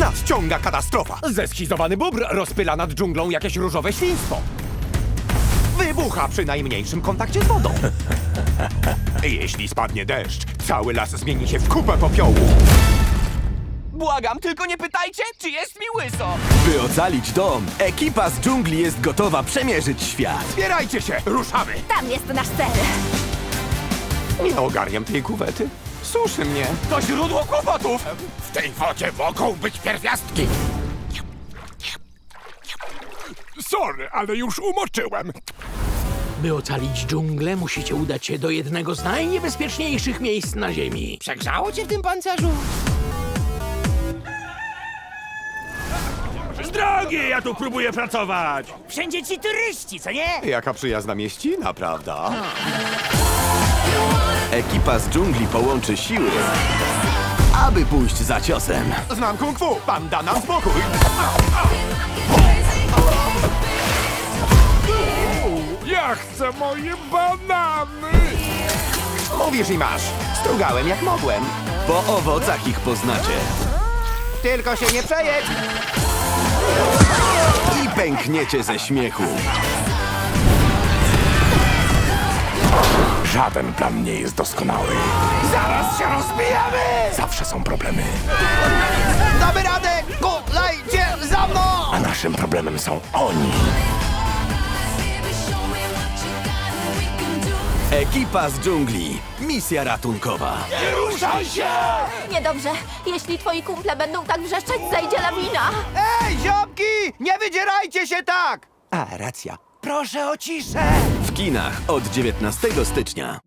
Nadciąga katastrofa! Zeskizowany bóbr rozpyla nad dżunglą jakieś różowe świństwo. Wybucha przy najmniejszym kontakcie z wodą. Jeśli spadnie deszcz, cały las zmieni się w kupę popiołu. Błagam, tylko nie pytajcie, czy jest mi łyso! By ocalić dom, ekipa z dżungli jest gotowa przemierzyć świat. Zbierajcie się, ruszamy! Tam jest nasz cel. Nie ogarniam tej kuwety. Suszy mnie. To źródło kłopotów! W tej wodzie mogą być pierwiastki. Sorry, ale już umoczyłem. By ocalić dżunglę, musicie udać się do jednego z najniebezpieczniejszych miejsc na Ziemi. Przegrzało cię w tym pancerzu? Z drogi, ja tu próbuję pracować. Wszędzie ci turyści, co nie? Jaka przyjazna mieścina, prawda? Ekipa z dżungli połączy siły, aby pójść za ciosem. Znam kung fu. Pan da nam spokój. Ja chcę moje banany. Mówisz i masz. Strugałem jak mogłem. Po owocach ich poznacie Tylko się nie przejedź. i pękniecie ze śmiechu. Żaden plan nie jest doskonały. Zaraz się rozbijamy! Zawsze są problemy. Damy radę! Kulajcie za mną! A naszym problemem są oni. Ekipa z dżungli. Misja ratunkowa. Niedobrze. Jeśli twoi kumple będą tak wrzeszczeć, zajdzie lawina. Ej, ziomki! Nie wydzierajcie się tak! A, racja. Proszę o ciszę! W kinach od 19 stycznia.